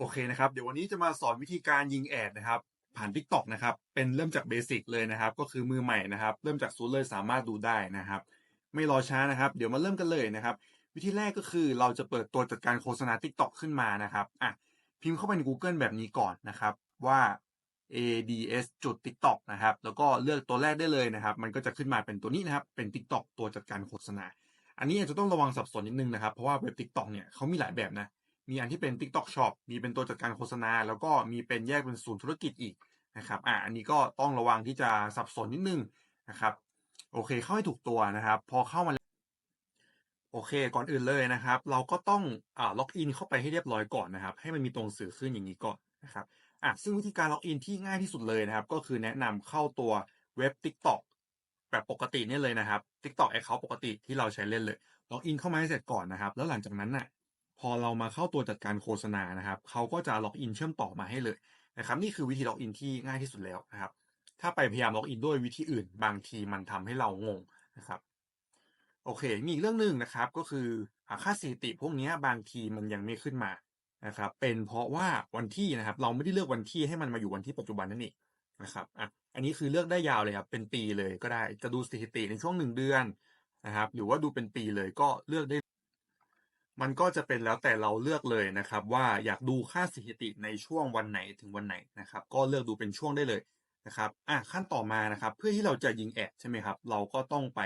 โอเคนะครับ เดี๋ยววันนี้จะมาสอนวิธีการยิงแอดนะครับ ผ่าน TikTok นะครับ เป็นเริ่มจากเบสิกเลยนะครับ ก็คือมือใหม่นะครับ เริ่มจากศูนย์เลยสามารถดูได้นะครับ ไม่รอช้านะครับ เดี๋ยวมาเริ่มกันเลยนะครับ วิธีแรกก็คือเราจะเปิดตัวจัดการโฆษณา TikTok ขึ้นมานะครับอะพิมพ์เข้าไปใน Google แบบนี้ก่อนนะครับว่า ads จุด tiktok นะครับ แล้วก็เลือกตัวแรกได้เลยนะครับ มันก็จะขึ้นมาเป็นตัวนี้นะครับ เป็น tiktok ตัวจัดการโฆษณา อันนี้อาจจะต้องระวังสับสนนิดนึงนะครับ เพราะว่าเว็บ tiktok เนี่ยเขามีหลายแบบนะ มีอันที่เป็น tiktok shop มีเป็นตัวจัดการโฆษณา แล้วก็มีเป็นแยกเป็นศูนย์ธุรกิจอีกนะครับอะอันนี้ก็ต้องระวังที่จะสับสนนิดนึงนะครับ โอเคเข้าให้ถูกตัวนะครับ พอเข้ามาโอเค ก่อนอื่นเลยนะครับ เราก็ต้องอ่าล็อกอินเข้าไปให้เรียบร้อยก่อนนะครับ ให้มันมีตรงสื่อขึ้นอย่างนี้ก่อนนะครับอะซึ่งวิธีการล็อกอินที่ง่ายที่สุดเลยนะครับ ก็คือแนะนำเข้าตัวเว็บ TikTok แบบปกตินี่เลยนะครับ TikTok Account ปกติที่เราใช้เล่นเลยล็อกอินเข้ามาให้เสร็จก่อนนะครับ แล้วหลังจากนั้นน่ะ พอเรามาเข้าตัวจัดการโฆษณานะครับเขาก็จะล็อกอินเชื่อมต่อมาให้เลยนะครับนี่คือวิธีล็อกอินที่ง่ายที่สุดแล้วนะครับ ถ้าไปพยายามล็อกอินด้วยวิธีอื่น บางทีมันทำให้เรางงนะครับโอเค มีอีกเรื่องหนึ่งนะครับก็คือค่าสถิติพวกนี้บางทีมันยังไม่ขึ้นมานะครับเป็นเพราะว่าวันที่นะครับ เราไม่ได้เลือกวันที่ให้มันมาอยู่วันที่ปัจจุบันนั่นเองนะครับอะอันนี้คือเลือกได้ยาวเลยครับเป็นปีเลยก็ได้จะดูสถิติในช่วงหนึ่งเดือนนะครับ หรือว่าดูเป็นปีเลยก็เลือกได้ มันก็จะเป็นแล้วแต่เราเลือกเลยนะครับ ว่าอยากดูค่าสถิติในช่วงวันไหนถึงวันไหนนะครับ ก็เลือกดูเป็นช่วงได้เลยนะครับอะขั้นต่อมานะครับ เพื่อที่เราจะยิงแอดใช่ไหมครับ เราก็ต้องไป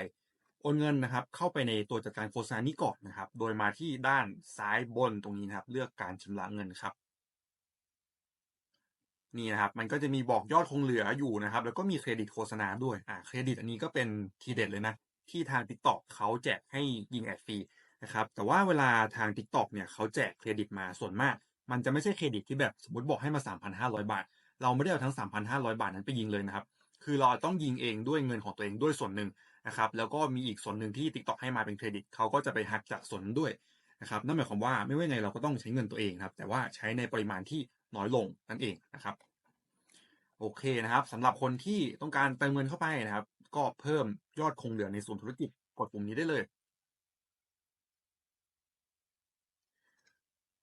โอนเงินนะครับ เข้าไปในตัวจัดการโฆษณานี้ก่อนนะครับ โดยมาที่ด้านซ้ายบนตรงนี้นะครับ เลือกการชำระเงินครับ นี่นะครับ มันก็จะมีบอกยอดคงเหลืออยู่นะครับ แล้วก็มีเครดิตโฆษณาด้วยอ่าเครดิตอันนี้ก็เป็นทีเด็ดเลยนะ ที่ทาง TikTok เขาแจกให้ยิงแอดฟรี นะครับแต่ว่าเวลาทาง TikTok เนี่ยเขาแจกเครดิตมาส่วนมาก มันจะไม่ใช่เครดิตที่แบบสมมติบอกให้มา 3,500 บาท เราไม่ได้เอาทั้ง 3,500 บาทนั้นไปยิงเลยนะครับคือเราต้องยิงเองด้วยเงินของตัวเองด้วยส่วนหนึ่งนะครับแล้วก็มีอีกส่วนหนึ่งที่ TikTok ให้มาเป็นเครดิตเขาก็จะไปหักจากส่วนนั้นด้วยนะครับนั่นหมายความว่าไม่ว่าไงเราก็ต้องใช้เงินตัวเองครับแต่ว่าใช้ในปริมาณที่น้อยลงนั่นเองนะครับโอเคนะครับสำหรับคนที่ต้องการเติมเงินเข้าไปนะครับ ก็เพิ่มยอดคงเหลือในส่วนธุรกิจกดปุ่มนี้ได้เลย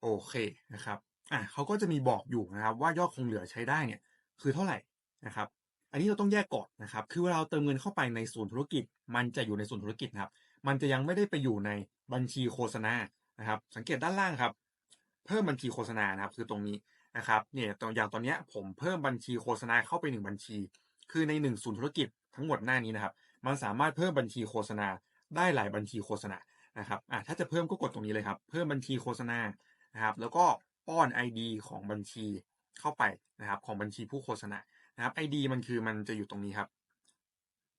โอเคนะครับอะเขาก็จะมีบอกอยู่นะครับ ว่ายอดคงเหลือใช้ได้เนี่ยคือเท่าไหร่นะครับ อันนี้เราต้องแยกก่อนนะครับ คือเวลาเราเติมเงินเข้าไปในส่วนธุรกิจ มันจะอยู่ในส่วนธุรกิจครับ มันจะยังไม่ได้ไปอยู่ในบัญชีโฆษณานะครับ สังเกตด้านล่างครับ เพิ่มบัญชีโฆษณานะครับ คือตรงนี้นะครับเนี่ยตัวอย่างตอนนี้ผมเพิ่มบัญชีโฆษณาเข้าไปหนึ่งบัญชี คือในหนึ่งศูนย์ธุรกิจทั้งหมดหน้านี้นะครับ มันสามารถเพิ่มบัญชีโฆษณาได้หลายบัญชีโฆษณานะครับอะถ้าจะเพิ่มก็กดตรงนี้เลยครับ เพิ่มบัญชีโฆษณา นะครับ แล้วก็ป้อน ID ของบัญชีเข้าไปนะครับ ของบัญชีผู้โฆษณานะครับ ID มันคือมันจะอยู่ตรงนี้ครับ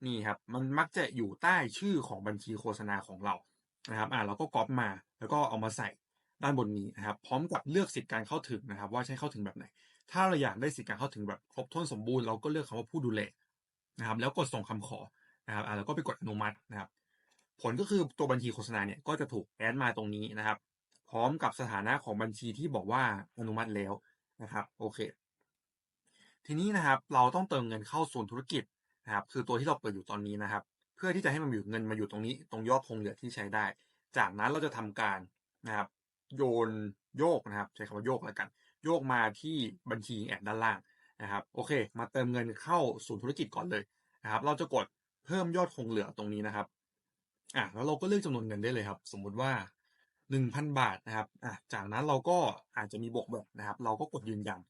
นี่ครับ มันมักจะอยู่ใต้ชื่อของบัญชีโฆษณาของเรานะครับ อ่าเราก็ก๊อปมาแล้วก็เอามาใส่ด้านบนนี้นะครับ พร้อมกับเลือกสิทธิการเข้าถึงนะครับ ว่าใช้เข้าถึงแบบไหน ถ้าเราอยากได้สิทธิการเข้าถึงแบบครบถ้วนสมบูรณ์เราก็เลือกคำว่าผู้ดูแลนะครับ แล้วกดส่งคำขอนะครับอ่าแล้วก็ไปกดอนุมัตินะครับ ผลก็คือตัวบัญชีโฆษณาเนี่ยก็จะถูกแอดมาตรงนี้นะครับ พร้อมกับสถานะของบัญชีที่บอกว่าอนุมัติแล้วนะครับโอเค ทีนี้นะครับเราต้องเติมเงินเข้าส่วนธุรกิจนะครับ คือตัวที่เราเปิดอยู่ตอนนี้นะครับ เพื่อที่จะให้มันอยู่เงินมาอยู่ตรงนี้ ตรงยอดคงเหลือที่ใช้ได้ จากนั้นเราจะทำการนะครับ โยนโยกนะครับ ใช้คำว่าโยกแล้วกัน โยกมาที่บัญชีแอดด้านล่างนะครับ โอเค มาเติมเงินเข้าศูนย์ธุรกิจก่อนเลยนะครับ เราจะกดเพิ่มยอดคงเหลือตรงนี้นะครับอะแล้วเราก็เลือกจำนวนเงินได้เลยครับ สมมุติว่า หนึ่งพันบาทนะครับอะจากนั้นเราก็อาจจะมีบวกแบบนะครับ เราก็กดยืนยัน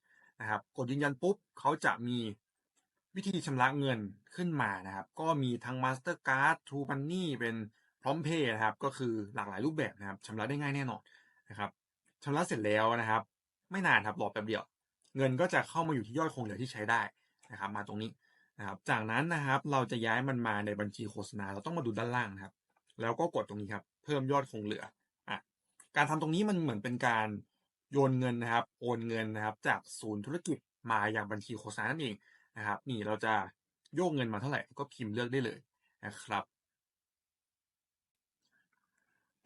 นะครับ กดยืนยันปุ๊บเขาจะมีวิธีชำระเงินขึ้นมานะครับ ก็มีทั้ง Mastercard True Money เป็นพร้อมเพย์นะครับ ก็คือหลากหลายรูปแบบนะครับชำระได้ง่ายแน่นอนนะครับชำระเสร็จแล้วนะครับ ไม่นานครับรอแป๊บเดียว เงินก็จะเข้ามาอยู่ที่ยอดคงเหลือที่ใช้ได้นะครับ มาตรงนี้นะครับ จากนั้นนะครับเราจะย้ายมันมาในบัญชีโฆษณา เราต้องมาดูด้านล่างนะครับ แล้วก็กดตรงนี้ครับ เพิ่มยอดคงเหลือ การทำตรงนี้มันเหมือนเป็นการโยนเงินนะครับ โอนเงินนะครับ จากศูนย์ธุรกิจมาอย่างบัญชีโฆษณานั่นเองนะครับ นี่เราจะโยกเงินมาเท่าไหร่ก็พิมพ์เลือกได้เลยนะครับ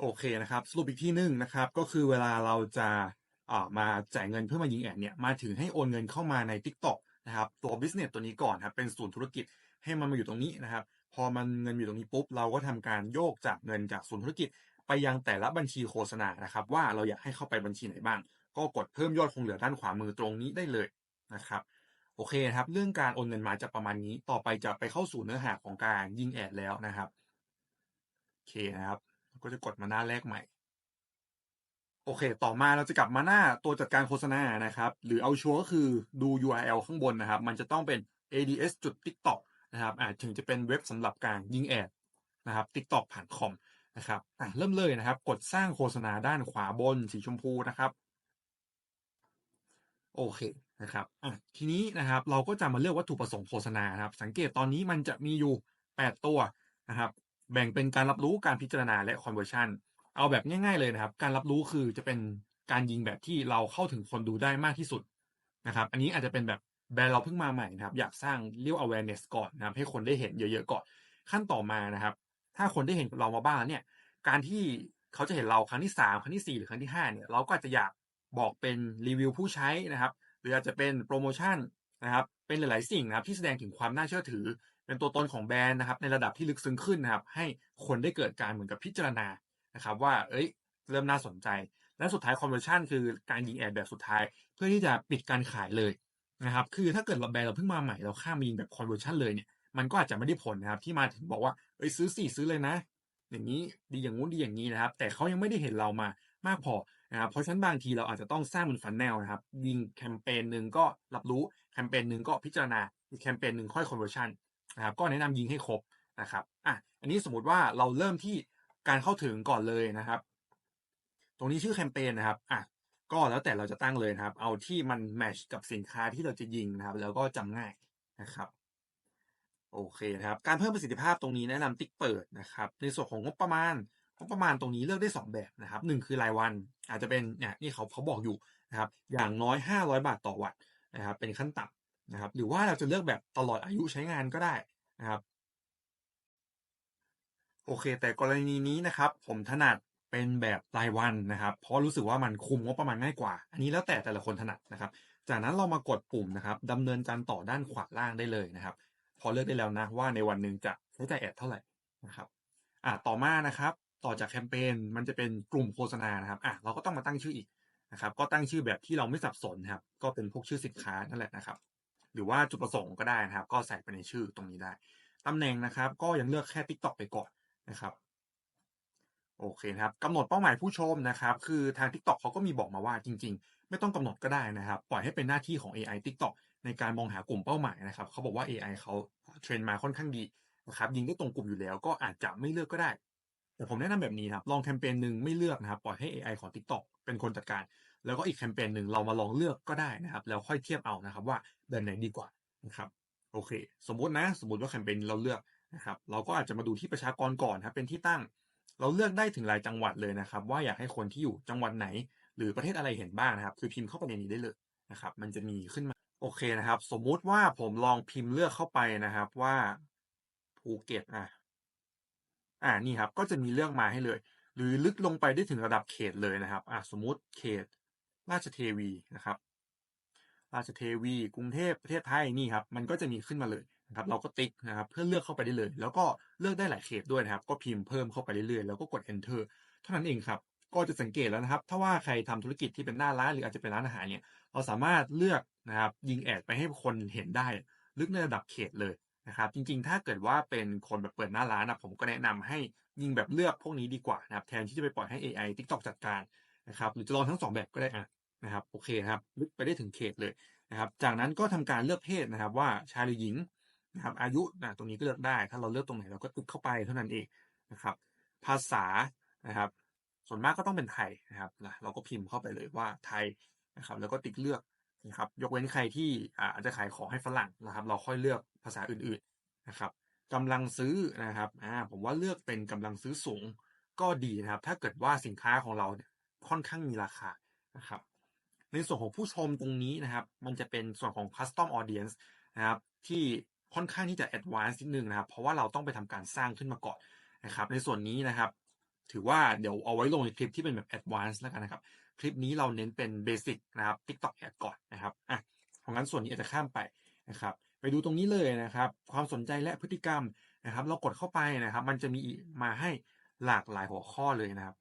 โอเคนะครับ สรุปอีกที่หนึ่งนะครับ ก็คือเวลาเราจะามาจ่ายเงินเพื่อมายิงแอดเนี่ยมาถึงให้โอนเงินเข้ามาใน TikTok นะครับตัว business ตัวนี้ก่อนครับเป็นศูนย์ธุรกิจให้มันมาอยู่ตรงนี้นะครับ พอมันเงินอยู่ตรงนี้ปุ๊บเราก็ทำการโยกจากเงินจากศูนย์ธุรกิจ ไปยังแต่ละบัญชีโฆษณานะครับว่าเราอยากให้เข้าไปบัญชีไหนบ้าง ก็กดเพิ่มยอดคงเหลือด้านขวามือตรงนี้ได้เลยนะครับโอเคครับ เรื่องการโอนเงินมาจะประมาณนี้ต่อไปจะไปเข้าสู่เนื้อหาของการยิงแอดแล้วนะครับโอเคนะครับ ก็จะกดมาหน้าแรกใหม่ โอเค ต่อมาเราจะกลับมาหน้าตัวจัดการโฆษณานะครับ หรือเอาชัวร์ก็คือดู URL ข้างบนนะครับ มันจะต้องเป็น ads จุด tiktok นะครับอ่าถึงจะเป็นเว็บสำหรับการยิงแอดนะครับ tiktok ผ่านคอม นะครับอะเริ่มเลยนะครับ กดสร้างโฆษณาด้านขวาบนสีชมพูนะครับ โอเคนะครับอะทีนี้นะครับ เราก็จะมาเลือกวัตถุประสงค์โฆษณาครับ สังเกตตอนนี้มันจะมีอยู่ 8 ตัวนะครับ แบ่งเป็นการรับรู้การพิจารณาและ conversion เอาแบบง่าย ๆเลยนะครับ การรับรู้คือจะเป็นการยิงแบบที่เราเข้าถึงคนดูได้มากที่สุดนะครับ อันนี้อาจจะเป็นแบบแบรนด์เราเพิ่งมาใหม่นะครับ อยากสร้างเรียก awareness ก่อนนะครับ ให้คนได้เห็นเยอะๆก่อน ขั้นต่อมานะครับ ถ้าคนได้เห็นเรามาบ้างแล้วเนี่ย การที่เขาจะเห็นเราครั้งที่3ครั้งที่4หรือครั้งที่5เนี่ยเราก็อาจจะอยากบอกเป็นรีวิวผู้ใช้นะครับ หรืออาจจะเป็นโปรโมชั่นนะครับ เป็นหลาย ๆ สิ่งนะครับที่แสดงถึงความน่าเชื่อถือ เป็นตัวตนของแบรนด์นะครับ ในระดับที่ลึกซึ้งขึ้นนะครับ ให้คนได้เกิดการเหมือนกับพิจารณานะครับ ว่า เอ้ย เริ่มน่าสนใจ และสุดท้าย conversion คือการยิงแอดแบบสุดท้าย เพื่อที่จะปิดการขายเลยนะครับ คือถ้าเกิดเราแบรนด์เราเพิ่งมาใหม่เราข้ามยิงแบบ conversion เลยเนี่ย มันก็อาจจะไม่ได้ผลนะครับ ที่มาถึงบอกว่าเอ้ยซื้อสิซื้อเลยนะ อย่างนี้ดีอย่างงู้นดีอย่างนี้นะครับ แต่เขายังไม่ได้เห็นเรามามากพอนะครับเพราะฉะนั้นบางทีเราอาจจะต้องสร้างเป็นฟันแนลนะครับ ยิงแคมเปญหนึ่งก็รับรู้แคมเปญหนึ่งก็พิจารณาอีกแคมเปญหนึ่งค่อย conversion นนะครับก็แนะนำยิงให้ครบนะครับอะอันนี้สมมติว่าเราเริ่มที่การเข้าถึงก่อนเลยนะครับ ตรงนี้ชื่อแคมเปญนะครับอะก็แล้วแต่เราจะตั้งเลยนะครับ เอาที่มันแมชกับสินค้าที่เราจะยิงนะครับ แล้วก็จำง่ายนะครับ โอเคนะครับ การเพิ่มประสิทธิภาพตรงนี้แนะนำติ๊กเปิดนะครับ ในส่วนของงบประมาณงบประมาณตรงนี้เลือกได้ 2 แบบนะครับหนึ่งคือรายวัน อาจจะเป็นเนี่ยนี่เขาเขาบอกอยู่นะครับ อย่างน้อย 500 บาทต่อวันนะครับ เป็นขั้นต่ำนะครับ หรือว่าเราจะเลือกแบบตลอดอายุใช้งานก็ได้นะครับ โอเค แต่กรณีนี้นะครับ ผมถนัดเป็นแบบรายวันนะครับ เพราะรู้สึกว่ามันคุมงบประมาณง่ายกว่า อันนี้แล้วแต่แต่ละคนถนัดนะครับ จากนั้นเรามากดปุ่มนะครับดำเนินการต่อด้านขวาล่างได้เลยนะครับ พอเลือกได้แล้วนะว่าในวันหนึ่งจะใช้จ่ายแอดเท่าไหร่นะครับอะต่อมานะครับ ต่อจากแคมเปญมันจะเป็นกลุ่มโฆษณานะครับอะเราก็ต้องมาตั้งชื่ออีกนะครับ ก็ตั้งชื่อแบบที่เราไม่สับสนครับ ก็เป็นพวกชื่อสินค้านั่นแหละนะครับ หรือว่าจุดประสงค์ก็ได้นะครับ ก็ใส่ไปในชื่อตรงนี้ได้ตำแหน่งนะครับ ก็ยังเลือกแค่ TikTok ไปก่อนนะครับโอเคครับกำหนดเป้าหมายผู้ชมนะครับ คือทาง TikTok เขาก็มีบอกมาว่าจริง ๆ ไม่ต้องกำหนดก็ได้นะครับ ปล่อยให้เป็นหน้าที่ของ AI TikTok ในการมองหากลุ่มเป้าหมายนะครับเขาบอกว่า AI เขาเทรนมาค่อนข้างดีนะครับยิงได้ตรงกลุ่มอยู่แล้วก็อาจจะไม่เลือกก็ได้ แต่ผมแนะนำแบบนี้ครับลองแคมเปญหนึ่งไม่เลือกนะครับปล่อยให้ AI ของ TikTok เป็นคนจัดการ แล้วก็อีกแคมเปญหนึ่งเรามาลองเลือกก็ได้นะครับแล้วค่อยเทียบเอานะครับว่าแบบไหนดีกว่านะครับโอเค สมมตินะ สมมติว่าแคมเปญเราเลือกนะครับเราก็อาจจะมาดูที่ประชากรก่อนครับเป็นที่ตั้ง เราเลือกได้ถึงรายจังหวัดเลยนะครับ ว่าอยากให้คนที่อยู่จังหวัดไหน หรือประเทศอะไรเห็นบ้างนะครับ คือพิมพ์เข้าไปในนี้ได้เลยนะครับ มันจะมีขึ้นมา โอเคนะครับ สมมุติว่าผมลองพิมพ์เลือกเข้าไปนะครับว่าภูเก็ตอะอ่านี่ครับ ก็จะมีเลือกมาให้เลย หรือลึกลงไปได้ถึงระดับเขตเลยนะครับอะสมมุติเขต ราชเทวีนะครับ ราชเทวี กรุงเทพประเทศไทยนี่ครับ มันก็จะมีขึ้นมาเลยนะครับ เราก็ติ๊กนะครับ เพื่อเลือกเข้าไปได้เลย แล้วก็เลือกได้หลายเขตด้วยนะครับ ก็พิมพ์เพิ่มเข้าไปเรื่อยๆแล้วก็กด enter เท่านั้นเองครับ ก็จะสังเกตแล้วนะครับ ถ้าว่าใครทำธุรกิจที่เป็นหน้าร้านหรืออาจจะเป็นร้านอาหารเนี่ย เราสามารถเลือก นะครับ ยิงแอดไปให้คนเห็นได้ ลึกในระดับเขตเลยนะครับ จริงๆ ถ้าเกิดว่าเป็นคนแบบเปิดหน้าร้านนะผมก็แนะนำให้ยิงแบบเลือกพวกนี้ดีกว่านะครับ แทนที่จะไปปล่อยให้ AI TikTok จัดการนะครับ หรือจะลองทั้งสองแบบก็ได้อะนะครับโอเคครับลึกไปได้ถึงเขตเลยนะครับ จากนั้นก็ทำการเลือกเพศนะครับ ว่าชายหรือหญิงนะครับอายุนะตรงนี้ก็เลือกได้ ถ้าเราเลือกตรงไหนเราก็ติ๊กเข้าไปเท่านั้นเองนะครับ ภาษานะครับ ส่วนมากก็ต้องเป็นไทยนะครับนะเราก็พิมพ์เข้าไปเลยว่าไทยนะครับ แล้วก็ติ๊กเลือก นะครับยกเว้นใครที่อาจจะขายของให้ฝรั่งนะครับ เราค่อยเลือกภาษาอื่นๆนะครับกำลังซื้อนะครับอ่าผมว่าเลือกเป็นกำลังซื้อสูงก็ดีนะครับ ถ้าเกิดว่าสินค้าของเราเนี่ยค่อนข้างมีราคานะครับ ในส่วนของผู้ชมตรงนี้นะครับ มันจะเป็นส่วนของ custom audience นะครับ ที่ค่อนข้างที่จะ advanced นิดนึงนะครับ เพราะว่าเราต้องไปทำการสร้างขึ้นมาก่อนนะครับ ในส่วนนี้นะครับ ถือว่าเดี๋ยวเอาไว้ลงในคลิปที่เป็นแบบ advanced แล้วกันนะครับ คลิปนี้เราเน้นเป็น basic นะครับ TikTok ad ก่อนนะครับอะเพราะงั้นส่วนนี้อาจจะข้ามไปนะครับไปดูตรงนี้เลยนะครับ ความสนใจและพฤติกรรมนะครับ เรากดเข้าไปนะครับ มันจะมีมาให้หลากหลายหัวข้อเลยนะครับ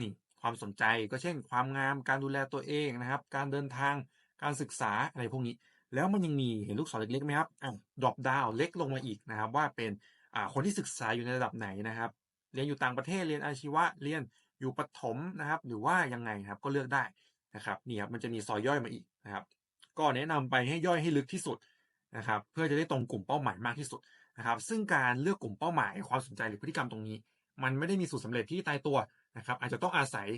นี่ความสนใจก็เช่น ความงามการดูแลตัวเองนะครับ การเดินทางการศึกษาอะไรพวกนี้ แล้วมันยังมีเห็นลูกศรเล็กๆไหมครับอะดรอปดาวเล็กลงมาอีกนะครับ ว่าเป็นอ่าคนที่ศึกษาอยู่ในระดับไหนนะครับ เรียนอยู่ต่างประเทศเรียนอาชีวะเรียน อยู่ประถมนะครับ หรือว่ายังไงครับก็เลือกได้นะครับนี่ครับมันจะมีซอยย่อยมาอีกนะครับ ก็แนะนำไปให้ย่อยให้ลึกที่สุดนะครับ เพื่อจะได้ตรงกลุ่มเป้าหมายมากที่สุดนะครับ ซึ่งการเลือกกลุ่มเป้าหมายความสนใจหรือพฤติกรรมตรงนี้ มันไม่ได้มีสูตรสาเร็จที่ตายตัวนะครับ อาจจะต้องอาศัย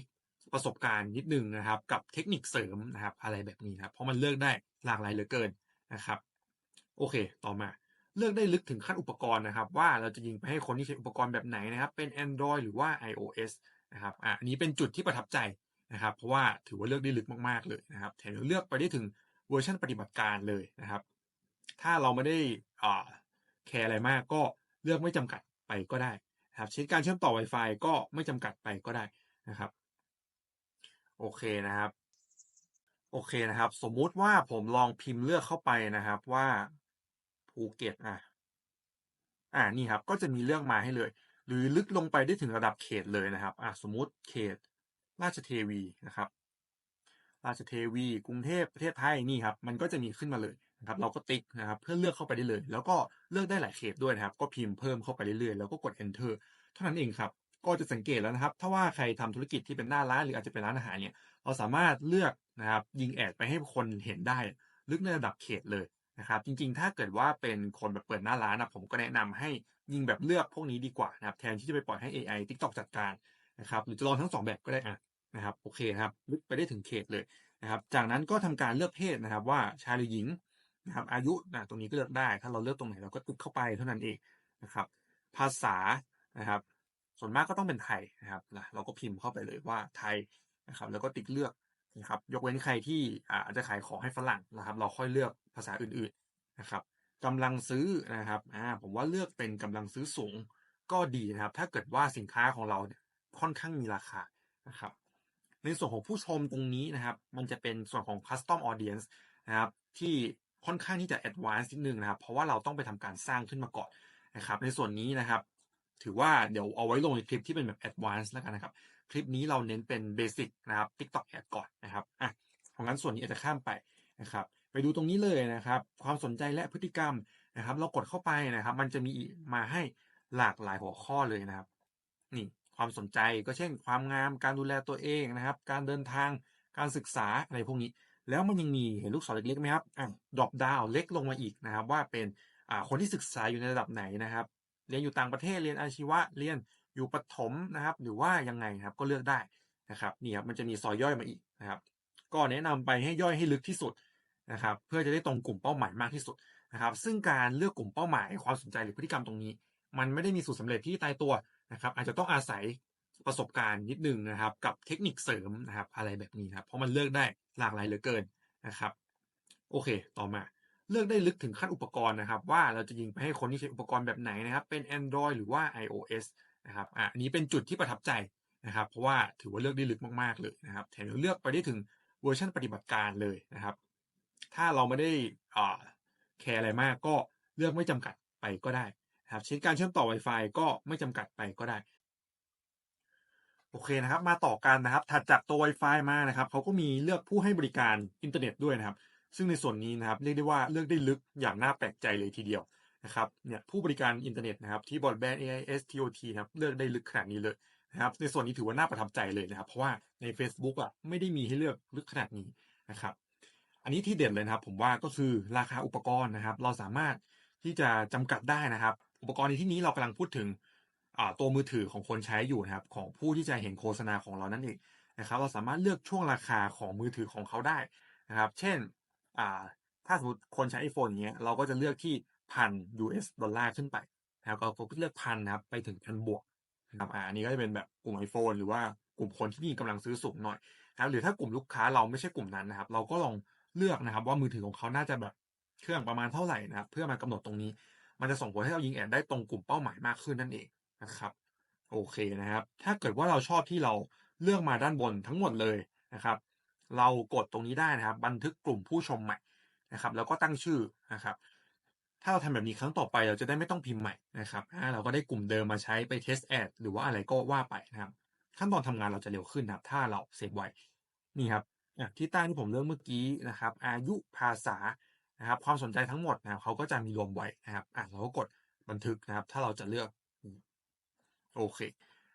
ประสบการณ์นิดนึงนะครับ กับเทคนิคเสริมนะครับ อะไรแบบนี้ครับเพราะมันเลือกได้หลากหลายเหลือเกินนะครับ โอเค ต่อมาเลือกได้ลึกถึงขั้นอุปกรณ์นะครับ ว่าเราจะยิงไปให้คนที่ใช้อุปกรณ์แบบไหนนะครับ เป็น Android หรือว่า iOS นะครับอะอันนี้เป็นจุดที่ประทับใจนะครับ เพราะว่าถือว่าเลือกได้ลึกมากๆเลยนะครับแถมเลือกไปได้ถึงเวอร์ชันปฏิบัติการเลยนะครับ ถ้าเราไม่ได้อ่าแคร์อะไรมากก็เลือกไม่จำกัดไปก็ได้นะครับเช่นการเชื่อมต่อ Wi-Fi ก็ไม่จำกัดไปก็ได้นะครับ โอเคนะครับ โอเคนะครับ สมมุติว่าผมลองพิมพ์เลือกเข้าไปนะครับว่าภูเก็ตอะอ่านี่ครับ ก็จะมีเลือกมาให้เลย หรือลึกลงไปได้ถึงระดับเขตเลยนะครับอะสมมุติเขตราชเทวีนะครับ ราชเทวี กรุงเทพประเทศไทยนี่ครับ มันก็จะมีขึ้นมาเลยนะครับ เราก็ติ๊กนะครับ เพื่อเลือกเข้าไปได้เลย แล้วก็เลือกได้หลายเขตด้วยนะครับ ก็พิมพ์เพิ่มเข้าไปเรื่อยๆ แล้วก็กด enter เท่านั้นเองครับ ก็จะสังเกตแล้วนะครับ ถ้าว่าใครทำธุรกิจที่เป็นหน้าร้านหรืออาจจะเป็นร้านอาหารเนี่ย เราสามารถเลือกนะครับยิงแอดไปให้คนเห็นได้ ลึกในระดับเขตเลยนะครับ จริงๆ ถ้าเกิดว่าเป็นคนแบบเปิดหน้าร้านนะผมก็แนะนำให้ ยิงแบบเลือกพวกนี้ดีกว่านะครับ แทนที่จะไปปล่อยให้ AI TikTok จัดการนะครับหรือจะลองทั้งสองแบบก็ได้อะนะครับโอเคครับลึกไปได้ถึงเขตเลยนะครับ จากนั้นก็ทำการเลือกเพศนะครับ ว่าชายหรือหญิงนะครับ อายุนะตรงนี้ก็เลือกได้ ถ้าเราเลือกตรงไหนเราก็ตึกเข้าไปเท่านั้นเองนะครับ ภาษานะครับ ส่วนมากก็ต้องเป็นไทยนะครับนะเราก็พิมพ์เข้าไปเลยว่าไทยนะครับ แล้วก็ติ๊กเลือกนะครับ ยกเว้นใครที่อาจจะขายของให้ฝรั่งนะครับ เราค่อยเลือกภาษาอื่นๆนะครับ กำลังซื้อนะครับอ่าผมว่าเลือกเป็นกำลังซื้อสูงก็ดีนะครับ ถ้าเกิดว่าสินค้าของเราเนี่ยค่อนข้างมีราคานะครับ ในส่วนของผู้ชมตรงนี้นะครับ มันจะเป็นส่วนของ custom audience นะครับ ที่ค่อนข้างที่จะ advanced นิดนึงนะครับ เพราะว่าเราต้องไปทำการสร้างขึ้นมาก่อนนะครับ ในส่วนนี้นะครับ ถือว่าเดี๋ยวเอาไว้ลงในคลิปที่เป็นแบบ advanced แล้วกันนะครับ คลิปนี้เราเน้นเป็น basic นะครับ TikTok ad ก่อนนะครับอะของงั้นส่วนนี้อาจจะข้ามไปนะครับ ไปดูตรงนี้เลยนะครับ ความสนใจและพฤติกรรมนะครับ เรากดเข้าไปนะครับ มันจะมีมาให้หลากหลายหัวข้อเลยนะครับ นี่ความสนใจก็เช่น ความงามการดูแลตัวเองนะครับ การเดินทางการศึกษาอะไรพวกนี้ แล้วมันยังมีเห็นลูกศรเล็กๆไหมครับอะดรอปดาวเล็กลงมาอีกนะครับ ว่าเป็นอ่าคนที่ศึกษาอยู่ในระดับไหนนะครับ เรียนอยู่ต่างประเทศเรียนอาชีวะเรียนอยู่ประถมนะครับ หรือว่ายังไงครับก็เลือกได้นะครับนี่ครับมันจะมีซอยย่อยมาอีกนะครับ ก็แนะนำไปให้ย่อยให้ลึกที่สุด นะครับเพื่อจะได้ตรงกลุ่มเป้าหมายมากที่สุดนะครับซึ่งการเลือกกลุ่มเป้าหมายความสนใจหรือพฤติกรรมตรงนี้ มันไม่ได้มีสูตรสาเร็จที่ตายตัวนะครับอาจจะต้องอาศัยประสบการณ์นิดนึงนะครับกับเทคนิคเสริมนะครับอะไรแบบนี้ครับเพราะมันเลือกได้หลากหลายเหลือเกินนะครับโอเค ต่อมาเลือกได้ลึกถึงขั้นอุปกรณ์นะครับ ว่าเราจะยิงไปให้คนที่ใช้อุปกรณ์แบบไหนนะครับ เป็น Android หรือว่า iOS นะครับอะอันนี้เป็นจุดที่ประทับใจนะครับ เพราะว่าถือว่าเลือกได้ลึกมากๆเลยนะครับแถมเลือกไปได้ถึงเวอร์ชันปฏิบัติการเลยนะครับ ถ้าเราไม่ได้อ่าแคร์อะไรมากก็เลือกไม่จำกัดไปก็ได้นะครับเช่นการเชื่อมต่อ Wi-Fi ก็ไม่จำกัดไปก็ได้ โอเคนะครับ มาต่อกันนะครับ ถัดจากตัว Wi-Fi มานะครับเขาก็มีเลือกผู้ให้บริการอินเทอร์เน็ตด้วยนะครับ ซึ่งในส่วนนี้นะครับเรียกได้ว่าเลือกได้ลึกอย่างน่าแปลกใจเลยทีเดียวนะครับเนี่ยผู้บริการอินเทอร์เน็ตนะครับที่บอร์ดแบน AIS TOT นะครับเลือกได้ลึกขนาดนี้เลยนะครับในส่วนนี้ถือว่าน่าประทับใจเลยนะครับ เพราะว่าใน Facebook อะไม่ได้มีให้เลือกลึกขนาดนี้นะครับ อันนี้ที่เด่นเลยนะครับ ผมว่าก็คือราคาอุปกรณ์นะครับ เราสามารถที่จะจำกัดได้นะครับ อุปกรณ์ในที่นี้เรากำลังพูดถึงตัวมือถือของคนใช้อยู่นะครับ ของผู้ที่จะเห็นโฆษณาของเรานั่นเองนะครับ เราสามารถเลือกช่วงราคาของมือถือของเขาได้นะครับ เช่นถ้าสมมติคนใช้ iPhone อย่างเงี้ยเราก็จะเลือกที่พัน US ดอลลาร์ขึ้นไปนะครับก็เลือกพันนะครับไปถึงพันบวกนะครับอันนี้ก็จะเป็นแบบกลุ่ม iPhone หรือว่ากลุ่มคนที่มีกำลังซื้อสูงหน่อยนะครับหรือถ้ากลุ่มลูกค้าเราไม่ใช่กลุ่มนั้นนะครับ เราก็ลอง เลือกนะครับว่ามือถือของเขาน่าจะแบบเครื่องประมาณเท่าไหร่นะครับเพื่อมากำหนดตรงนี้ มันจะส่งผลให้เรายิงแอดได้ตรงกลุ่มเป้าหมายมากขึ้นนั่นเองนะครับโอเคนะครับ ถ้าเกิดว่าเราชอบที่เราเลือกมาด้านบนทั้งหมดเลยนะครับ เรากดตรงนี้ได้นะครับ บันทึกกลุ่มผู้ชมใหม่นะครับ แล้วก็ตั้งชื่อนะครับ ถ้าเราทำแบบนี้ครั้งต่อไปเราจะได้ไม่ต้องพิมพ์ใหม่นะครับเราก็ได้กลุ่มเดิมมาใช้ไปเทสแอดหรือว่าอะไรก็ว่าไปนะครับ ขั้นตอนทำงานเราจะเร็วขึ้นนะครับ ถ้าเราเซฟไว้นี่ครับ ที่ใต้ที่ผมเลือกเมื่อกี้นะครับ อายุภาษานะครับ ความสนใจทั้งหมดนะครับเขาก็จะมีรวมไว้นะครับอะเราก็กดบันทึกนะครับ ถ้าเราจะเลือกโอเค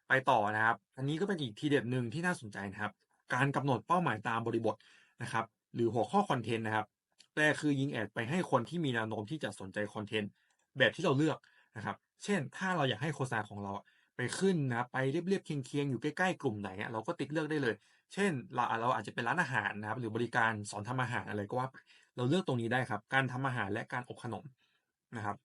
ไปต่อนะครับ อันนี้ก็เป็นอีกทีเด็ดหนึ่งที่น่าสนใจนะครับ การกำหนดเป้าหมายตามบริบทนะครับ หรือหัวข้อคอนเทนต์นะครับแต่คือยิงแอดไปให้คนที่มีแนวโน้มที่จะสนใจคอนเทนต์แบบที่เราเลือกนะครับ เช่น ถ้าเราอยากให้โฆษณาของเราไปขึ้นนะ ไปเรียบๆเคียงๆอยู่ใกล้ๆกลุ่มไหนเราก็ติ๊กเลือกได้เลย เช่นเราเราอาจจะเป็นร้านอาหารนะครับหรือบริการสอนทำอาหารอะไรก็ว่าเราเลือกตรงนี้ได้ครับ การทำอาหารและการอบขนมนะครับ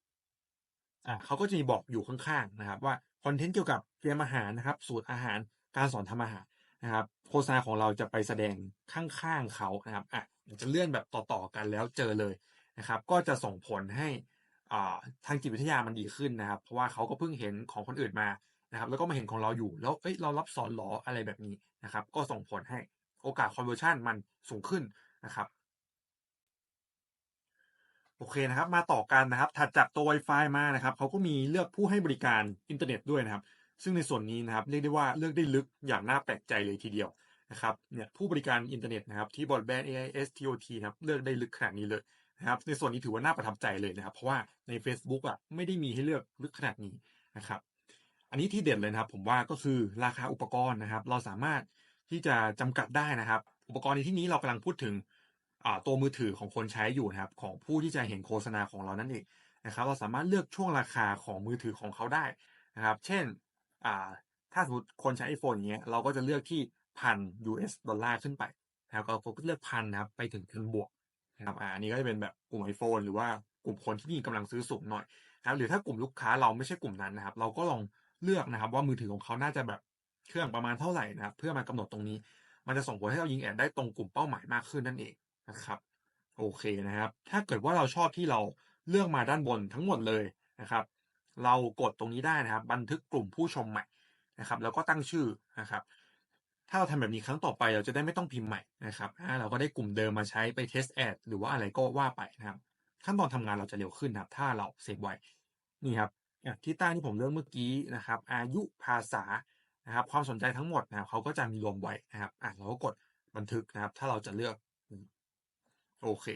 อ่าเขาก็จะมีบอกอยู่ข้างๆนะครับ ว่าคอนเทนต์เกี่ยวกับเตรียมอาหารนะครับ สูตรอาหารการสอนทำอาหารนะครับโฆษณาของเราจะไปแสดงข้างๆเขานะครับอะจะเลื่อนแบบต่อๆกันแล้วเจอเลยนะครับ ก็จะส่งผลให้อ่าทางจิตวิทยามันดีขึ้นนะครับ เพราะว่าเขาก็เพิ่งเห็นของคนอื่นมา นะครับแล้วก็มาเห็นของเราอยู่แล้วเอ้ยเรารับสอนหรออะไรแบบนี้นะครับ ก็ส่งผลให้โอกาส conversion มันสูงขึ้นนะครับโอเคนะครับ มาต่อกันนะครับ ถัดจากตัว Wi-Fi มานะครับเขาก็มีเลือกผู้ให้บริการอินเทอร์เน็ตด้วยนะครับ ซึ่งในส่วนนี้นะครับเรียกได้ว่าเลือกได้ลึกอย่างน่าแปลกใจเลยทีเดียวนะครับเนี่ยผู้บริการอินเทอร์เน็ตนะครับที่บอร์ดแบนด์ AIS TOT นะครับเลือกได้ลึกขนาดนี้เลยนะครับ ในส่วนนี้ถือว่าน่าประทับใจเลยนะครับ เพราะว่าใน Facebook อะไม่ได้มีให้เลือกลึกขนาดนี้นะครับ อันนี้ที่เด่นเลยนะครับ ผมว่าก็คือราคาอุปกรณ์นะครับ เราสามารถที่จะจำกัดได้นะครับ อุปกรณ์ในที่นี้เรากำลังพูดถึงตัวมือถือของคนใช้อยู่นะครับ ของผู้ที่จะเห็นโฆษณาของเรานั่นเองนะครับ เราสามารถเลือกช่วงราคาของมือถือของเขาได้นะครับ เช่นถ้าสมมติคนใช้ iPhone อย่างเงี้ยเราก็จะเลือกที่พัน US ดอลลาร์ขึ้นไปนะครับก็เลือกพันนะครับไปถึงพันบวกนะครับอันนี้ก็จะเป็นแบบกลุ่ม iPhone หรือว่ากลุ่มคนที่มีกำลังซื้อสูงหน่อยนะครับหรือถ้ากลุ่มลูกค้าเราไม่ใช่กลุ่มนั้นนะครับ เราก็ลอง เลือกนะครับ ว่ามือถือของเขาน่าจะแบบเครื่องประมาณเท่าไหร่นะครับ เพื่อมากำหนดตรงนี้ มันจะส่งผลให้เรายิงแอดได้ตรงกลุ่มเป้าหมายมากขึ้นนั่นเองนะครับ โอเคนะครับ ถ้าเกิดว่าเราชอบที่เราเลือกมาด้านบนทั้งหมดเลยนะครับ เรากดตรงนี้ได้นะครับ บันทึกกลุ่มผู้ชมใหม่นะครับ แล้วก็ตั้งชื่อนะครับ ถ้าเราทำแบบนี้ครั้งต่อไปเราจะได้ไม่ต้องพิมพ์ใหม่นะครับเราก็ได้กลุ่มเดิมมาใช้ไปเทสแอดหรือว่าอะไรก็ว่าไปนะครับ ขั้นตอนทำงานเราจะเร็วขึ้นนะครับ ถ้าเราเซฟไว้นี่ครับ ที่ใต้ที่ผมเลือกเมื่อกี้นะครับ อายุภาษานะครับ ความสนใจทั้งหมดนะครับเขาก็จะมีรวมไว้นะครับอะเราก็กดบันทึกนะครับ ถ้าเราจะเลือกโอเค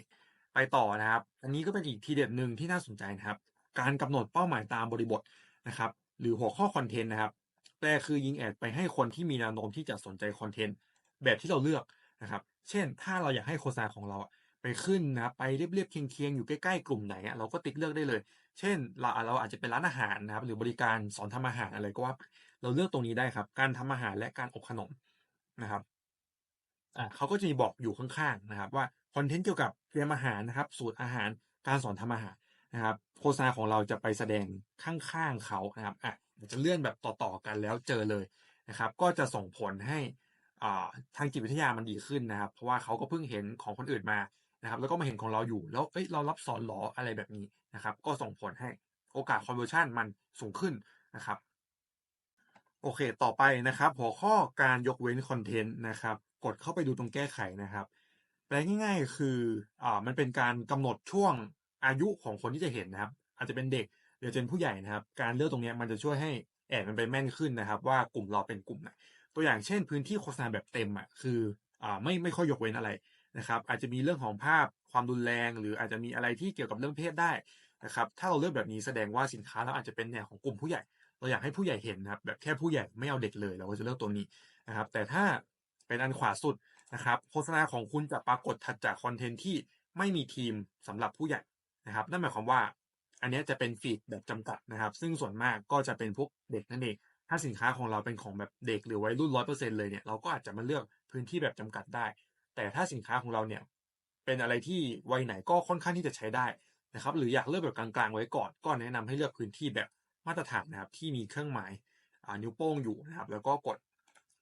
ไปต่อนะครับ อันนี้ก็เป็นอีกทีเด็ดหนึ่งที่น่าสนใจนะครับ การกำหนดเป้าหมายตามบริบทนะครับ หรือหัวข้อคอนเทนต์นะครับแต่คือยิงแอดไปให้คนที่มีแนวโน้มที่จะสนใจคอนเทนต์แบบที่เราเลือกนะครับ เช่น ถ้าเราอยากให้โฆษณาของเราไปขึ้นนะไปเรียบๆเคียงๆ อยู่ใกล้ๆกลุ่มไหนเราก็ติ๊กเลือกได้เลย เช่นเราเราอาจจะเป็นร้านอาหารนะครับ หรือบริการสอนทำอาหารอะไรก็ว่า เราเลือกตรงนี้ได้ครับ การทำอาหารและการอบขนมนะครับอ่าเขาก็จะมีบอกอยู่ข้างๆนะครับ ว่าคอนเทนต์เกี่ยวกับเตรียมอาหารนะครับ สูตรอาหารการสอนทำอาหารนะครับ โฆษณาของเราจะไปแสดงข้างๆเขานะครับอะจะเลื่อนแบบต่อๆกันแล้วเจอเลยนะครับ ก็จะส่งผลให้อ่าทางจิตวิทยามันดีขึ้นนะครับ เพราะว่าเขาก็เพิ่งเห็นของคนอื่นมา นะครับแล้วก็มาเห็นของเราอยู่แล้วเอ้ยเรารับสอนหรออะไรแบบนี้นะครับ ก็ส่งผลให้โอกาส conversion มันสูงขึ้นนะครับ โอเคต่อไปนะครับ หัวข้อการยกเว้นคอนเทนต์นะครับ กดเข้าไปดูตรงแก้ไขนะครับแปลง่ายๆ คืออ่ามันเป็นการกำหนดช่วงอายุของคนที่จะเห็นนะครับ อาจจะเป็นเด็กหรือเป็นผู้ใหญ่นะครับ การเลือกตรงนี้มันจะช่วยให้แอดมันไปแม่นขึ้นนะครับ ว่ากลุ่มเราเป็นกลุ่มไหนตัวอย่างเช่นพื้นที่โฆษณาแบบเต็มอะคืออ่าไม่ไม่ค่อยยกเว้นอะไร นะครับ อาจจะมีเรื่องของภาพความรุนแรง หรืออาจจะมีอะไรที่เกี่ยวกับเรื่องเพศได้นะครับ ถ้าเราเลือกแบบนี้แสดงว่าสินค้าเราอาจจะเป็นแนวของกลุ่มผู้ใหญ่ เราอยากให้ผู้ใหญ่เห็นนะครับ แบบแค่ผู้ใหญ่ไม่เอาเด็กเลย เราก็จะเลือกตัวนี้นะครับ แต่ถ้าเป็นอันขวาสุดนะครับ โฆษณาของคุณจะปรากฏถัดจากคอนเทนต์ที่ไม่มีทีมสำหรับผู้ใหญ่นะครับ นั่นหมายความว่าอันนี้จะเป็นฟีดแบบจำกัดนะครับ ซึ่งส่วนมากก็จะเป็นพวกเด็กนั่นเองถ้าสินค้าของเราเป็นของแบบเด็กหรือวัยรุ่นร้อยเปอร์เซ็นต์เลยเนี่ยเราก็อาจจะมาเลือกพื้นที่แบบจำกัดได้ แต่ถ้าสินค้าของเราเนี่ยเป็นอะไรที่วัยไหนก็ค่อนข้างที่จะใช้ได้นะครับ หรืออยากเลือกแบบกลางๆไว้ก่อน ก็แนะนำให้เลือกพื้นที่แบบมาตรฐานนะครับ ที่มีเครื่องหมายนิ้วโป้งอยู่นะครับ แล้วก็กด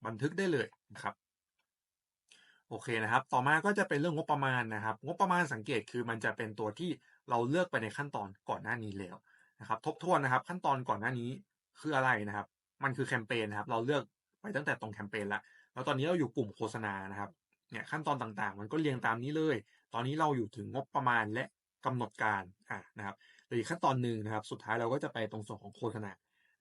บันทึกได้เลยนะครับโอเคนะครับ ต่อมาก็จะเป็นเรื่องงบประมาณนะครับ งบประมาณสังเกตคือมันจะเป็นตัวที่เราเลือกไปในขั้นตอนก่อนหน้านี้แล้วนะครับ ทบทวนนะครับ ขั้นตอนก่อนหน้านี้คืออะไรนะครับ มันคือแคมเปญนะครับ เราเลือกไปตั้งแต่ตรงแคมเปญล้วแล้วตอนนี้เราอยู่กลุ่มโฆษณานะครับ เนี่ยขั้นตอนต่างๆ มันก็เรียงตามนี้เลย ตอนนี้เราอยู่ถึงงบประมาณและกำหนดการอ่านะครับหรือขั้นตอนหนึ่งนะครับ สุดท้ายเราก็จะไปตรงส่วนของโฆษณา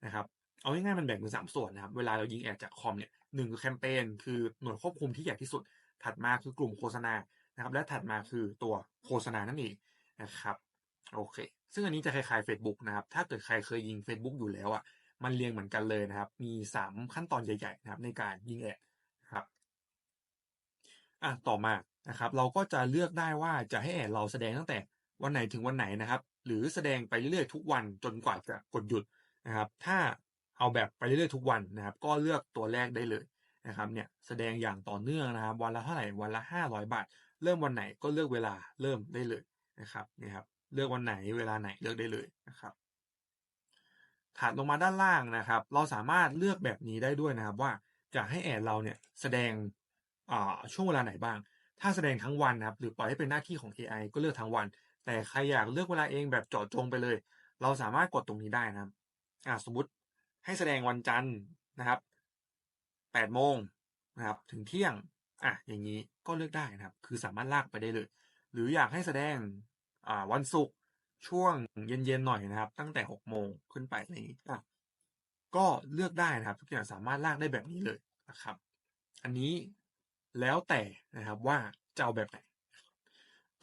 นะครับเอาง่ายๆมันแบ่งเป็นสามส่วนนะครับ เวลาเรายิงแอดจากคอมเนี่ยหนึ่งคือแคมเปญคือหน่วยควบคุมที่ใหญ่ที่สุด ถัดมาคือกลุ่มโฆษณานะครับ และถัดมาคือตัวโฆษณานั่นเองนะครับโอเค ซึ่งอันนี้จะคล้ายๆ Facebook นะครับ ถ้าเกิดใครเคยยิง Facebook อยู่แล้วอะมันเรียงเหมือนกันเลยนะครับ มี 3 ขั้นตอนใหญ่ๆนะครับในการยิงแอดครับ อะต่อมานะครับ เราก็จะเลือกได้ว่าจะให้แอดเราแสดงตั้งแต่วันไหนถึงวันไหนนะครับ หรือแสดงไปเรื่อยๆทุกวันจนกว่าจะกดหยุดนะครับ ถ้าเอาแบบไปเรื่อยๆทุกวันนะครับ ก็เลือกตัวแรกได้เลยนะครับเนี่ยแสดงอย่างต่อเนื่องนะครับ วันละเท่าไหร่วันละ 500 บาท เริ่มวันไหนก็เลือกเวลาเริ่มได้เลยนะครับนี่ครับเลือกวันไหนเวลาไหนเลือกได้เลยนะครับถัดลงมาด้านล่างนะครับ เราสามารถเลือกแบบนี้ได้ด้วยนะครับว่าจะให้แอดเราเนี่ยแสดง ช่วงเวลาไหนบ้าง ถ้าแสดงทั้งวันนะครับ หรือปล่อยให้เป็นหน้าที่ของ AI ก็เลือกทั้งวัน แต่ใครอยากเลือกเวลาเองแบบเจาะจงไปเลย เราสามารถกดตรงนี้ได้นะครับ อ่าสมมติให้แสดงวันจันทร์นะครับ8โมงนะครับ ถึงเที่ยงอะอย่างนี้ก็เลือกได้นะครับ คือสามารถลากไปได้เลย หรืออยากให้แสดงอ่าวันศุกร์ช่วงเย็นๆหน่อยนะครับ ตั้งแต่6โมงขึ้นไปอะไรอย่างนี้อะก็เลือกได้นะครับ ทุกอย่างสามารถลากได้แบบนี้เลยนะครับ อันนี้ แล้วแต่นะครับว่าจะเอาแบบไหน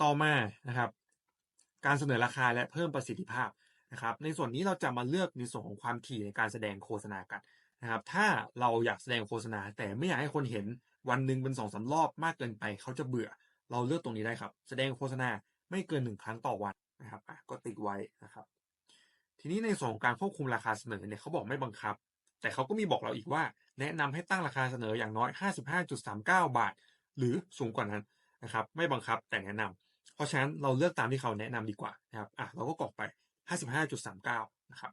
ต่อมานะครับ การเสนอราคาและเพิ่มประสิทธิภาพนะครับ ในส่วนนี้เราจะมาเลือกในส่วนของความถี่ในการแสดงโฆษณากันนะครับ ถ้าเราอยากแสดงโฆษณา แต่ไม่อยากให้คนเห็นวันหนึ่งเป็นสองสารอบมากเกินไปเขาจะเบื่อ เราเลือกตรงนี้ได้ครับ แสดงโฆษณาไม่เกินหนึ่งครั้งต่อวันนะครับก็ติดไว้นะครับ ทีนี้ในส่วนของการควบคุมราคาเสนอเนี่ยเขาบอกไม่บังคับ แต่เขาก็มีบอกเราอีกว่า แนะนำให้ตั้งราคาเสนออย่างน้อย 55.39 บาท หรือสูงกว่านั้นนะครับ ไม่บังคับแต่แนะนำเพราะฉะนั้นเราเลือกตามที่เขาแนะนำดีกว่านะครับอะเราก็กรอกไป 55.39 นะครับ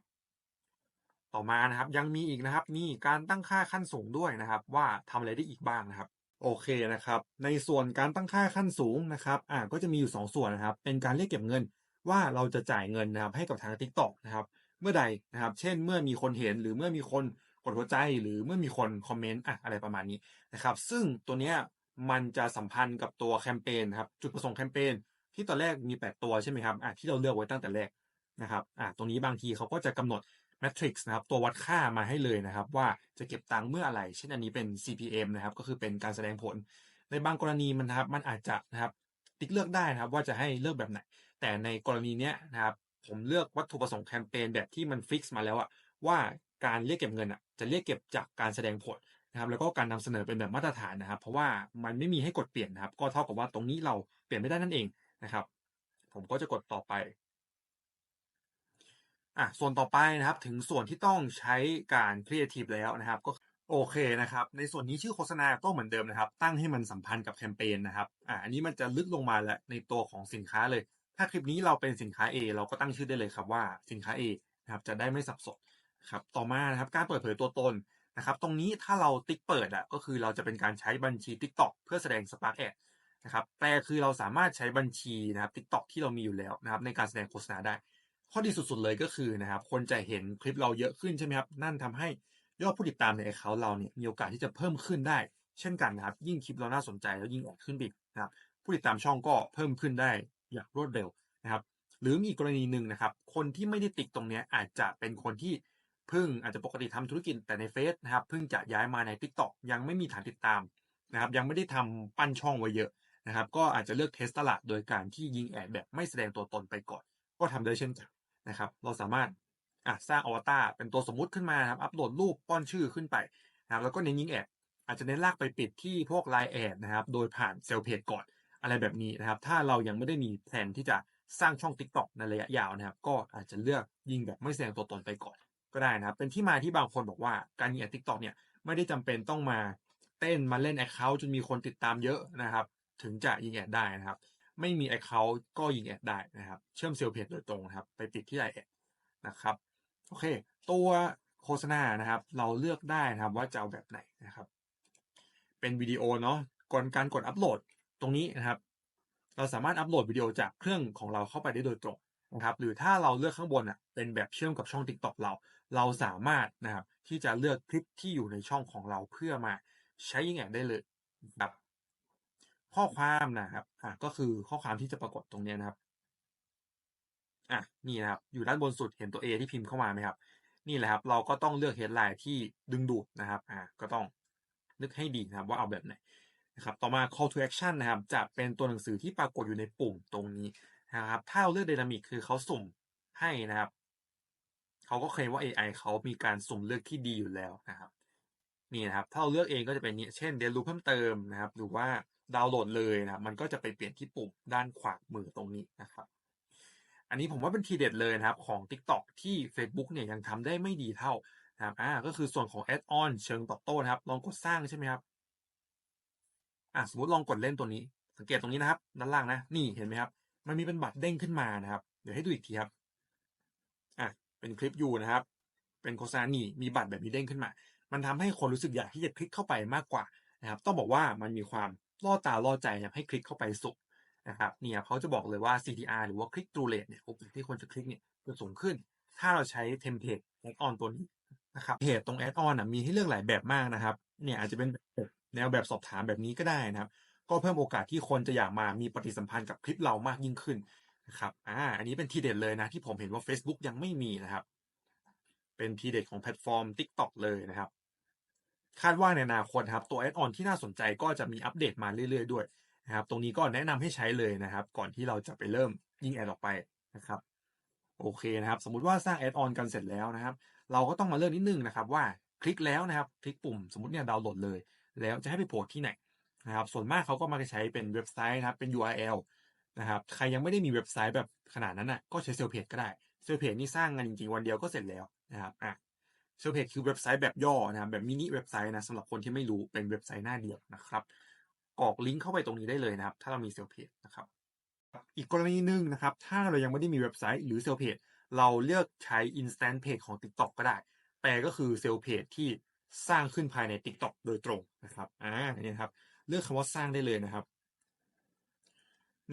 ต่อมานะครับยังมีอีกนะครับมีการตั้งค่าขั้นสูงด้วยนะครับ ว่าทำอะไรได้อีกบ้างนะครับโอเคนะครับ ในส่วนการตั้งค่าขั้นสูงนะครับอ่าก็จะมีอยู่ 2 ส่วนนะครับ เป็นการเรียกเก็บเงินว่าเราจะจ่ายเงินนะครับให้กับทาง t ิ k t o k นะครับ เมื่อใดนะครับ เช่นเมื่อมีคนเห็นหรือเมื่อมีคน กดหัวใจหรือเมื่อมีคนคอมเมนต์อะอะไรประมาณนี้นะครับ ซึ่งตัวเนี้ยมันจะสัมพันธ์กับตัวแคมเปญครับจุดประสงค์แคมเปญที่ตอนแรกมี 8 ตัวใช่ไหมครับอะที่เราเลือกไว้ตั้งแต่แรกนะครับอะตรงนี้บางทีเขาก็จะกำหนดแมทริกซ์นะครับตัววัดค่ามาให้เลยนะครับ ว่าจะเก็บตังค์เมื่ออะไร เช่นอันนี้เป็น CPM นะครับ ก็คือเป็นการแสดงผล ในบางกรณีมันนะครับ มันอาจจะนะครับติ๊กเลือกได้นะครับว่าจะให้เลือกแบบไหน แต่ในกรณีเนี้ยนะครับ ผมเลือกวัตถุประสงค์แคมเปญแบบที่มันฟิกซ์มาแล้วอะว่า การเรียกเก็บเงินอะจะเรียกเก็บจากการแสดงผลนะครับแล้วก็การนำเสนอเป็นแบบมาตรฐานนะครับ เพราะว่ามันไม่มีให้กดเปลี่ยนนะครับ ก็เท่ากับว่าตรงนี้เราเปลี่ยนไม่ได้นั่นเองนะครับ ผมก็จะกดต่อไปอะส่วนต่อไปนะครับถึงส่วนที่ต้องใช้การครีเอทีฟแล้วนะครับ ก็โอเคนะครับ ในส่วนนี้ชื่อโฆษณาก็เหมือนเดิมนะครับ ตั้งให้มันสัมพันธ์กับแคมเปญนะครับอ่าอันนี้มันจะลึกลงมาแล้วในตัวของสินค้าเลย ถ้าคลิปนี้เราเป็นสินค้า A เราก็ตั้งชื่อได้เลยครับว่าสินค้า A นะครับจะได้ไม่สับสน ครับต่อมานะครับการเปิดเผยตัวตนนะครับ ตรงนี้ถ้าเราติ๊กเปิดอะก็คือเราจะเป็นการใช้บัญชี TikTok เพื่อแสดง Spark Ad นะครับแต่คือเราสามารถใช้บัญชีนะครับ TikTok ที่เรามีอยู่แล้วนะครับ ในการแสดงโฆษณาได้ ข้อดีสุดๆเลยก็คือนะครับ คนจะเห็นคลิปเราเยอะขึ้นใช่ไหมครับ นั่นทำให้ยอดผู้ติดตามในแอคเคาท์เราเนี่ยมีโอกาสที่จะเพิ่มขึ้นได้ เช่นกันนะครับ ยิ่งคลิปเราน่าสนใจแล้วยิ่งออกขึ้นบิกนะครับ ผู้ติดตามช่องก็เพิ่มขึ้นได้อย่างรวดเร็วนะครับ หรือมีกรณีหนึ่งนะครับ คนที่ไม่ได้ติ๊กตรงนี้อาจจะเป็นคนที่ พิ่งอาจจะปกติทำธุรกิจแต่ในเฟซนะครับพิ่งจะย้ายมาใน t ิ k t o k ยังไม่มีฐานติดตามนะครับยังไม่ได้ทำปั้นช่องไว้เยอะนะครับ ก็อาจจะเลือกเทสตลาดโดยการที่ยิงแอดแบบไม่แสดงตัวตนไปก่อน ก็ทำได้เช่นกันะครับ เราสามารถอะสร้างอวตารเป็นตัวสมมุติขึ้นมาครับอัปโหลดรูปป้อนชื่อขึ้นไปนะครับแล้วก็เน้นยิงแอดอาจจะเน้นลากไปปิดที่พวกไลน์แอดนะครับ โดยผ่านเซลล์เพจก่อนอะไรแบบนี้นะครับ ถ้าเรายังไม่ได้มีแผนที่จะสร้างช่อง TikTok ในระยะยาวนะครับ ก็อาจจะเลือกยิงแบบไม่แสดงตัวตนไปก่อน ก็ได้นะครับ เป็นที่มาที่บางคนบอกว่าการยิงแอด TikTok เนี่ยไม่ได้จำเป็นต้องมาเต้นมาเล่นแอคเคาท์จนมีคนติดตามเยอะนะครับ ถึงจะยิงแอดได้นะครับ ไม่มีแอคเคาท์ก็ยิงแอดได้นะครับ เชื่อมเซลล์เพจโดยตรงนะครับ ไปปิดที่ไลน์แอดนะครับโอเค ตัวโฆษณานะครับ เราเลือกได้นะครับว่าจะเอาแบบไหนนะครับ เป็นวิดีโอเนาะก่อนการกดอัปโหลดตรงนี้นะครับ เราสามารถอัปโหลดวิดีโอจากเครื่องของเราเข้าไปได้โดยตรงนะครับ หรือถ้าเราเลือกข้างบนอะเป็นแบบเชื่อมกับช่อง TikTok เรา เราสามารถนะครับที่จะเลือกคลิปที่อยู่ในช่องของเราเพื่อมาใช้ยิงแอดได้เลยครับข้อความนะครับอะก็คือข้อความที่จะปรากฏตรงนี้นะครับอะนี่นะครับอยู่ด้านบนสุดเห็นตัว A ที่พิมพ์เข้ามาไหมครับ นี่แหละครับ เราก็ต้องเลือก headline ที่ดึงดูดนะครับอ่าก็ต้องนึกให้ดีนะครับว่าเอาแบบไหนนะครับต่อมา call to action นะครับจะเป็นตัวหนังสือที่ปรากฏอยู่ในปุ่มตรงนี้นะครับ ถ้าเราเลือก dynamic คือเขาสุ่มให้นะครับ เขาก็เคลมว่า AI เขามีการสุ่มเลือกที่ดีอยู่แล้วนะครับนี่นะครับถ้าเราเลือกเองก็จะเป็นนี้เช่นเรียนรู้เพิ่มเติมนะครับ หรือว่าดาวน์โหลดเลยนะมันก็จะไปเปลี่ยนที่ปุ่มด้านขวามือตรงนี้นะครับ อันนี้ผมว่าเป็นทีเด็ดเลยนะครับของ TikTok ที่ Facebook เนี่ยยังทำได้ไม่ดีเท่านะครับอ่าก็คือส่วนของ Add on เชิงตอบโต้นะครับ ลองกดสร้างใช่ไหมครับอ่าสมมติลองกดเล่นตัวนี้ สังเกตตรงนี้นะครับ ด้านล่างนะ นี่เห็นไหมครับ มันมีเป็นบัตรเด้งขึ้นมานะครับ เดี๋ยวให้ดูอีกทีครับ เป็นคลิปอยู่นะครับ เป็นโฆษณานี่มีบัตรแบบนี้เด้งขึ้นมา มันทำให้คนรู้สึกอยากที่จะคลิกเข้าไปมากกว่านะครับ ต้องบอกว่ามันมีความล่อตาล่อใจนะให้คลิกเข้าไปสุดนะครับเนี่ยเขาจะบอกเลยว่า CTR หรือว่า click through rate เนี่ยโอกาสที่คนจะคลิกเนี่ยจะสูงขึ้น ถ้าเราใช้เทมเพลต add on ตัวนี้นะครับเพจตรง add on นะมีให้เลือกหลายแบบมากนะครับ เนี่ยอาจจะเป็นแนวแบบสอบถามแบบนี้ก็ได้นะครับ ก็เพิ่มโอกาสที่คนจะอยากมามีปฏิสัมพันธ์กับคลิปเรามากยิ่งขึ้น นะครับ อ่า อันนี้เป็นทีเด็ดเลยนะ ที่ผมเห็นว่า Facebook ยังไม่มีนะครับ เป็นทีเด็ดของแพลตฟอร์ม TikTok เลยนะครับ คาดว่าในอนาคตครับ ตัว Add on ที่น่าสนใจก็จะมีอัปเดตมาเรื่อยๆด้วยนะครับ ตรงนี้ก็แนะนำให้ใช้เลยนะครับ ก่อนที่เราจะไปเริ่มยิงแอดออกไปนะครับ โอเคนะครับ สมมุติว่าสร้างแอดออนกันเสร็จแล้วนะครับ เราก็ต้องมาเลือกนิดนึงนะครับ ว่าคลิกแล้วนะครับ คลิกปุ่มสมมติเนี่ยดาวน์โหลดเลย แล้วจะให้ไปโผล่ที่ไหนนะครับ ส่วนมากเขาก็มาใช้เป็นเว็บไซต์นะครับ เป็น URL นะครับใครยังไม่ได้มีเว็บไซต์แบบขนาดนั้นอะก็ใช้เซลเพจก็ได้เซลเพจนี่สร้างงานจริงๆวันเดียวก็เสร็จแล้วนะครับอะเซลเพจคือเว็บไซต์แบบย่อนะครับแบบมินิเว็บไซต์นะสำหรับคนที่ไม่รู้เป็นเว็บไซต์หน้าเดียวนะครับกรอกลิงก์เข้าไปตรงนี้ได้เลยนะครับ ถ้าเรามีเซลเพจนะครับ อีกกรณีหนึ่งนะครับ ถ้าเรายังไม่ได้มีเว็บไซต์หรือเซลเพจเราเลือกใช้ instant page ของ TikTok ก็ได้แต่ก็คือเซลเพจที่สร้างขึ้นภายใน TikTok โดยตรงนะครับอ่านี่ครับ เลือกคำว่าสร้างได้เลยนะครับ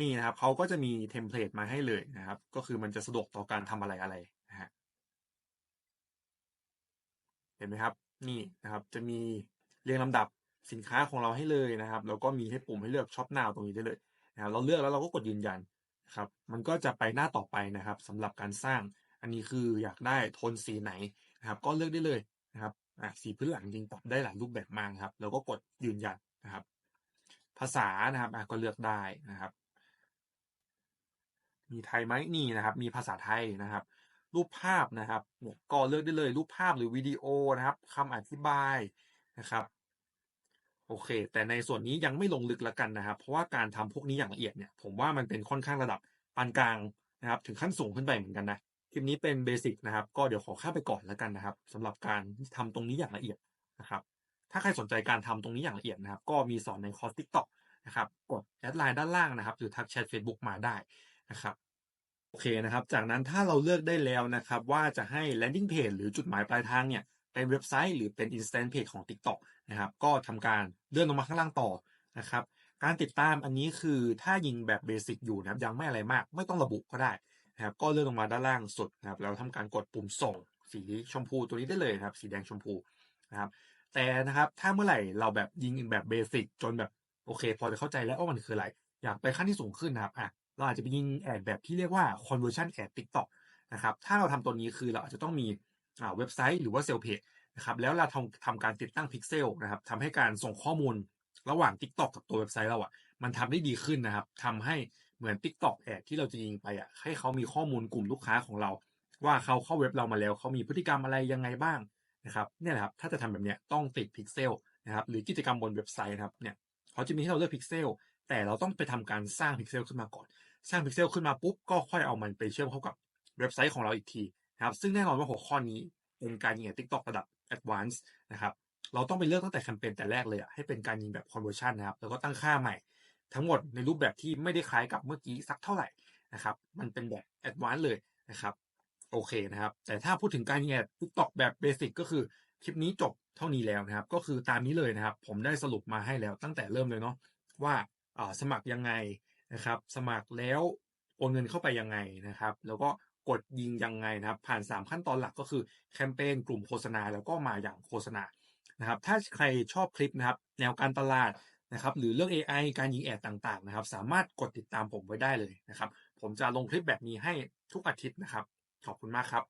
นี่นะครับเขาก็จะมีเทมเพลตมาให้เลยนะครับ ก็คือมันจะสะดวกต่อการทำอะไรอะไรนะฮะเห็นไหมครับ นี่นะครับ จะมีเรียงลำดับสินค้าของเราให้เลยนะครับ แล้วก็มีให้ปุ่มให้เลือกช็อปนาวตรงนี้ได้เลยนะครับเราเลือกแล้วเราก็กดยืนยันครับ มันก็จะไปหน้าต่อไปนะครับสำหรับการสร้าง อันนี้คืออยากได้โทนสีไหนนะครับ ก็เลือกได้เลยนะครับสีพื้นหลังจริงปรับได้หลายรูปแบบมากครับ แล้วก็กดยืนยันนะครับ ภาษานะครับก็เลือกได้นะครับ มีไทยไหมนี่นะครับ มีภาษาไทยนะครับ รูปภาพนะครับก็เลือกได้เลยรูปภาพหรือวิดีโอนะครับคำอธิบายนะครับ โอเค แต่ในส่วนนี้ยังไม่ลงลึกล้วกันนะครับ เพราะว่าการทำพวกนี้อย่างละเอียดเนี่ย ผมว่ามันเป็นค่อนข้างระดับปานกลางนะครับ ถึงขั้นสูงขึ้นไปเหมือนกันนะคลิปนี้เป็นเบสิกนะครับ ก็เดี๋ยวขอข้ามไปก่อนแล้วกันนะครับสำหรับการทำตรงนี้อย่างละเอียดนะครับ ถ้าใครสนใจการทำตรงนี้อย่างละเอียดนะครับ ก็มีสอนในคอร์ส TikTok นะครับ กดแอดไลน์ด้านล่างนะครับ หรือทักแชท Facebook มาได้ นะครับโอเคนะครับ จากนั้นถ้าเราเลือกได้แล้วนะครับ ว่าจะให้ landing page หรือจุดหมายปลายทางเนี่ยเป็นเว็บไซต์หรือเป็น instant page ของ TikTok นะครับ ก็ทำการเลื่อนลงมาข้างล่างต่อนะครับ การติดตามอันนี้คือถ้ายิงแบบเบสิกอยู่นะครับยังไม่อะไรมาก ไม่ต้องระบุก็ได้นะครับ ก็เลื่อนลงมาด้านล่างสุดนะครับแล้วทำการกดปุ่มส่งสีชมพูตัวนี้ได้เลยนะครับ สีแดงชมพูนะครับ แต่นะครับถ้าเมื่อไหร่เราแบบยิงแบบเบสิกจนแบบโอเค พอจะเข้าใจแล้วว่ามันคืออะไร อยากไปขั้นที่สูงขึ้นนะครับอะ เราอาจจะไปยิงแอดแบบที่เรียกว่า conversion ad TikTok นะครับ ถ้าเราทำตัวนี้คือเราอาจจะต้องมีอ่าเว็บไซต์หรือว่าเซลเพจนะครับแล้วเราทำทำการติดตั้งพิกเซลนะครับทำให้การส่งข้อมูลระหว่าง TikTok กับตัวเว็บไซต์เราอะมันทำได้ดีขึ้นนะครับทำให้เหมือน TikTok แอดที่เราจะยิงไปอะให้เขามีข้อมูลกลุ่มลูกค้าของเรา ว่าเขาเข้าเว็บเรามาแล้วเขามีพฤติกรรมอะไรยังไงบ้างนะครับเนี่ยแหละครับถ้าจะทำแบบเนี้ยต้องติดพิกเซลนะครับหรือกิจกรรมบนเว็บไซต์นะครับเนี่ยเขาจะมีให้เราเลือกพิกเซลแต่เราต้องไปทำการสร้างพิกเซลขึ้นมาก่อน สร้างพิกเซลขึ้นมาปุ๊บก็ค่อยเอามันไปเชื่อมเข้ากับเว็บไซต์ของเราอีกทีนะครับซึ่งแน่นอนว่าหัวข้อนี้เป็นการยิง TikTok ระดับ Advanced นะครับเราต้องไปเลือกตั้งแต่แคมเปญแต่แรกเลยอะให้เป็นการยิงแบบ conversion นะครับแล้วก็ตั้งค่าใหม่ ทั้งหมดในรูปแบบที่ไม่ได้คล้ายกับเมื่อกี้สักเท่าไหร่นะครับมันเป็นแบบ Advanced เลยนะครับโอเคนะครับ แต่ถ้าพูดถึงการยิงแอด TikTok แบบเบสิกก็คือคลิปนี้จบเท่านี้แล้วนะครับ ก็คือตามนี้เลยนะครับ ผมได้สรุปมาให้แล้วตั้งแต่เริ่มเลยเนาะว่าสมัครยังไง นะครับ สมัครแล้วโอนเงินเข้าไปยังไงนะครับ แล้วก็กดยิงยังไงนะครับ ผ่าน 3 ขั้นตอนหลักก็คือแคมเปญกลุ่มโฆษณาแล้วก็มาอย่างโฆษณานะครับ ถ้าใครชอบคลิปนะครับ แนวการตลาดนะครับ หรือเรื่อง AI การยิงแอดต่างๆนะครับ สามารถกดติดตามผมไว้ได้เลยนะครับ ผมจะลงคลิปแบบนี้ให้ทุกอาทิตย์นะครับ ขอบคุณมากครับ